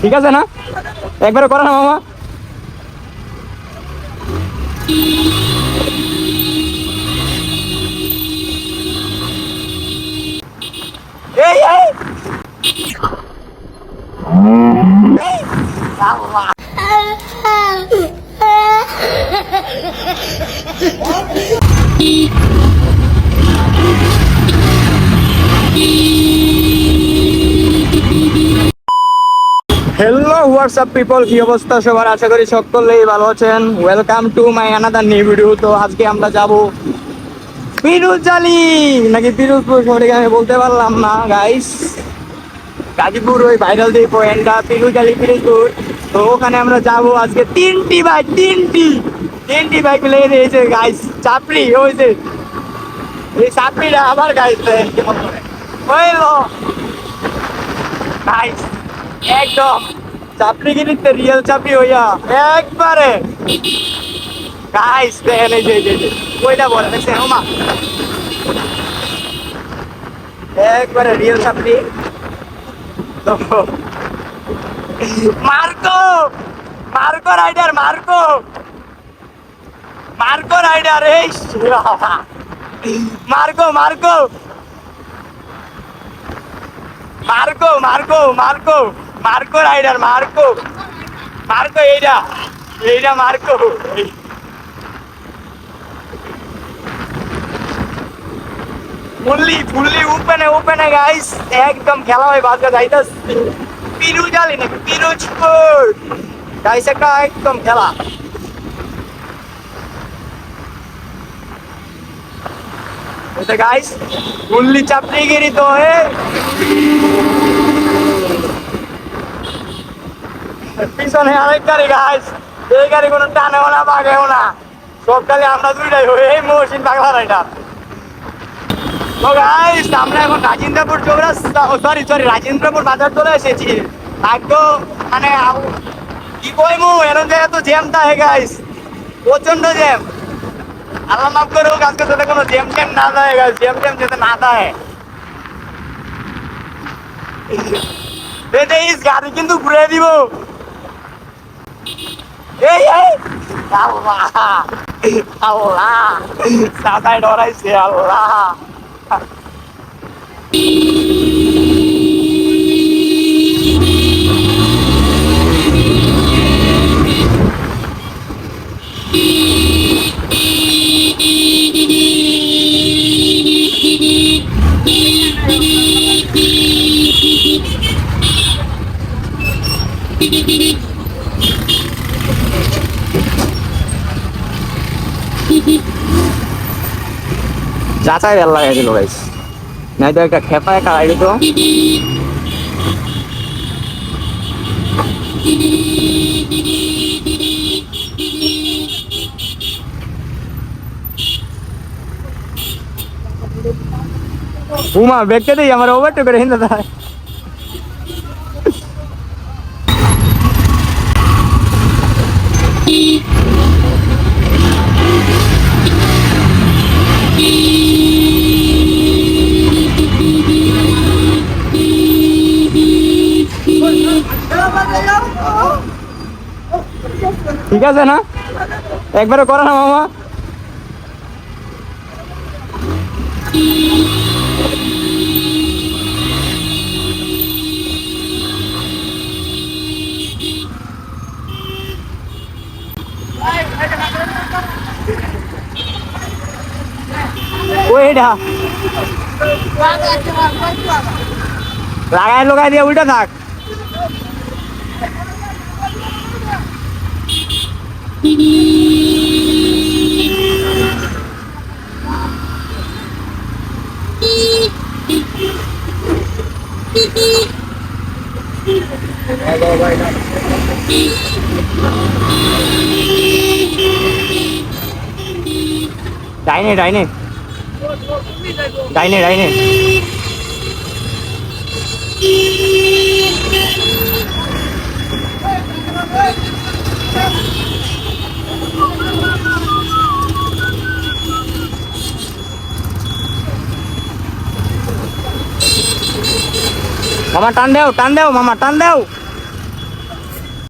ঠিক আছে না? একবারে করো না মামা। এই এই। হ্যালো হোয়াটসঅ্যাপ পিপল কি অবস্থা সবার? আশা করি সকলেই ভালো আছেন। Welcome to my another new video তো আজকে আমরা যাব পিরুজালি নাকি পিরুজপুর সঠিক আমি বলতে পারলাম না গাইস গাজীপুর ওই ভাইরাল যে পয়েন্টটা পিরুজালি পিরুজপুর তো ওখানে আমরা যাব আজকে তিনটি বাইক তিনটি। তিনটি বাইক লেগে দিয়েছে গাইস চাপড়ি যে। এই চাপড়িটা আবার গাইস ওই লো গাইস একদম। চাপড়ি কিনিতে রিয়েল চাপড়ি হইয়া। একবারে। গাইস দেখেন এই যে এই যে, ওইটা বলে? দেখছেন ওমা। একবারে রিয়েল চাপড়ি তো Marco! Marco rider Marco! Marco rider এই Marco Marco! Marco Marco Marco! Marco rider, Marco. Marco এইটা এইটা মার্কো। ফুললি ফুললি ওপেনে ওপেনে গাইস একদম খেলা হয় বাজকা যাইতাস। পিরুজ আলি নাকি? পিরোজপুর গাইস একটা একদম খেলা। এটা গাইস ফুললি চাপড়িগিরি তো হে। পিছনে আরেক গাড়ি গাইস এই গাড়ি কোনো টানেও না বাগেও না সব খালি আমরা দুইটাই হই, এই মহসিন বাংলা রাইডার। তো গাইস আমরা এখন রাজেন্দ্রপুর চৌরাস্তা সরি সরি রাজেন্দ্রপুর বাজার চলে এসেছি। ভাগ্য মানে কি কইমু এরকম জায়গা তো জ্যাম থাকে গাইস প্রচণ্ড জ্যাম আল্লাহ মাফ করুক, আজকে যাতে কোনো জ্যাম ট্যাম না থাকে গাইস জ্যাম ট্যাম যাতে না থাকে। গাড়ি কিন্তু ঘুরে দিব। এই এই। আল্লাহ। আল্লাহ। সাদায় ডরাইছে আল্লাহ। যাচাই ভালো লাগাইছিল গাইস নাই তো একটা খেপা একা আইলো তো। উমা দিই, আমার ওভারটেক করে হিন্দা ঠিক আছে না? একবারে করো না মামা। ওইটা লাগাই লাগাই দিয়ে উল্টা থাক। ডাইনে ডাইনে ডাইনে ডাইনে মামা টান দেও টান দেও মামা টান দেও।